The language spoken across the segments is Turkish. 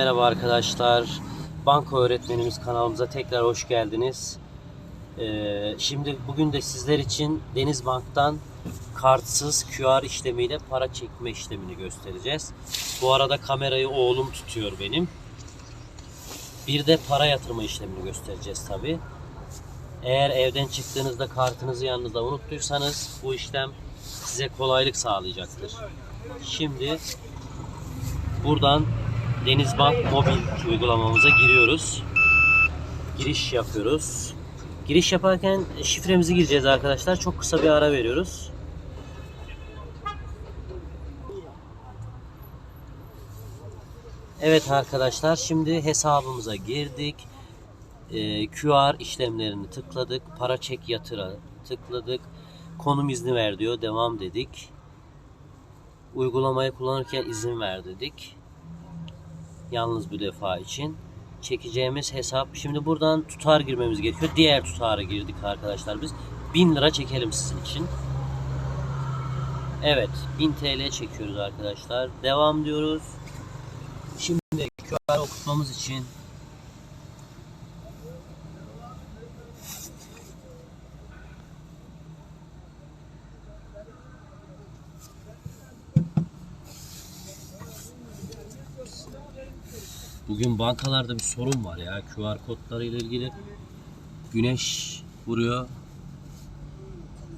Merhaba arkadaşlar. Banka öğretmenimiz kanalımıza tekrar hoş geldiniz. Ee, şimdi bugün de sizler için Denizbank'tan kartsız QR işlemiyle para çekme işlemini göstereceğiz. Bu arada kamerayı oğlum tutuyor benim. Bir de para yatırma işlemini göstereceğiz tabi. Eğer evden çıktığınızda kartınızı yanınızda unuttuysanız bu işlem size kolaylık sağlayacaktır. Şimdi buradan Denizbank mobil uygulamamıza giriyoruz. Giriş yapıyoruz. Giriş yaparken şifremizi gireceğiz arkadaşlar. Çok kısa bir ara veriyoruz. Evet arkadaşlar şimdi hesabımıza girdik. Ee, QR işlemlerini tıkladık. Para çek yatıra tıkladık. Konum izni ver diyor. Devam dedik. Uygulamayı kullanırken izin ver dedik yalnız bu defa için çekeceğimiz hesap. Şimdi buradan tutar girmemiz gerekiyor. Diğer tutara girdik arkadaşlar biz. 1000 lira çekelim sizin için. Evet 1000 TL çekiyoruz arkadaşlar. Devam diyoruz. Şimdi QR okutmamız için Bugün bankalarda bir sorun var ya QR kodları ile ilgili. Güneş vuruyor.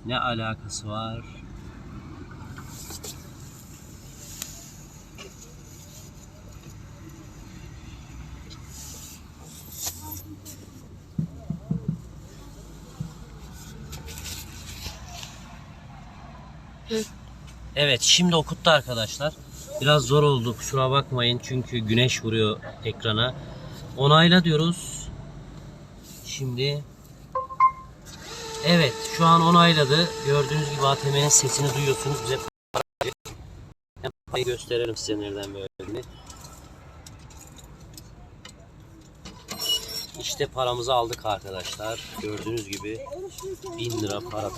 Ne alakası var? Evet şimdi okuttu arkadaşlar. Biraz zor oldu kusura bakmayın çünkü güneş vuruyor ekrana. Onayla diyoruz. Şimdi Evet şu an onayladı. Gördüğünüz gibi ATM'nin sesini duyuyorsunuz. Bize gösterelim size nereden verdiğini. İşte paramızı aldık arkadaşlar. Gördüğünüz gibi 1000 lira para.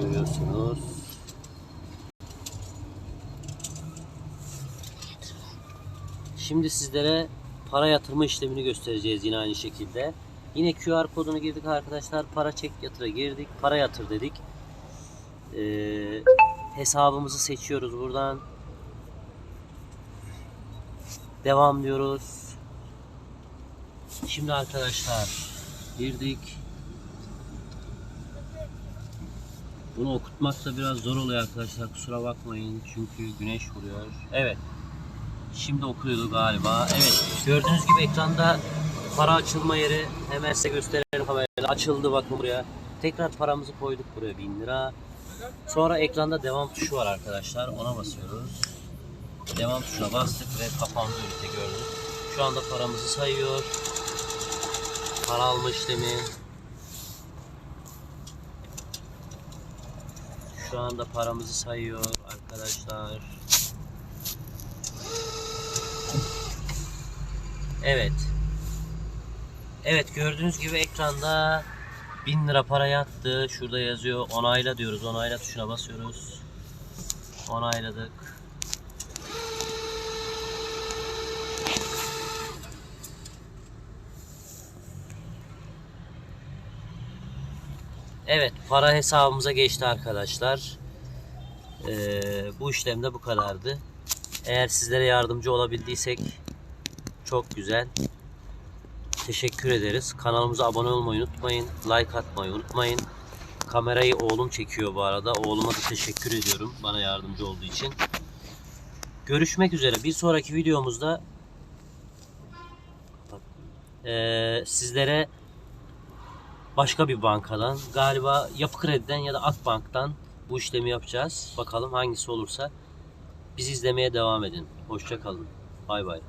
Görüyorsunuz. Şimdi sizlere para yatırma işlemini göstereceğiz yine aynı şekilde. Yine QR kodunu girdik arkadaşlar. Para çek yatıra girdik. Para yatır dedik. Ee, hesabımızı seçiyoruz buradan. Devam diyoruz. Şimdi arkadaşlar girdik. Bunu okutmak da biraz zor oluyor arkadaşlar. Kusura bakmayın. Çünkü güneş vuruyor. Evet. Şimdi okuyordu galiba. Evet. Gördüğünüz gibi ekranda para açılma yeri hemen size gösterelim kamerayla. Açıldı bakın buraya. Tekrar paramızı koyduk buraya 1000 lira. Sonra ekranda devam tuşu var arkadaşlar. Ona basıyoruz. Devam tuşuna bastık ve kapandı ünite gördük. Şu anda paramızı sayıyor. Para alma işlemi. Şu anda paramızı sayıyor arkadaşlar. Evet. Evet gördüğünüz gibi ekranda 1000 lira para yattı. Şurada yazıyor onayla diyoruz. Onayla tuşuna basıyoruz. Onayladık. Evet para hesabımıza geçti arkadaşlar. Ee, bu işlemde bu kadardı. Eğer sizlere yardımcı olabildiysek çok güzel. Teşekkür ederiz. Kanalımıza abone olmayı unutmayın. Like atmayı unutmayın. Kamerayı oğlum çekiyor bu arada. Oğluma da teşekkür ediyorum bana yardımcı olduğu için. Görüşmek üzere. Bir sonraki videomuzda eee, sizlere başka bir bankadan galiba Yapı Kredi'den ya da Akbank'tan bu işlemi yapacağız. Bakalım hangisi olursa. Bizi izlemeye devam edin. Hoşça kalın. Bay bay.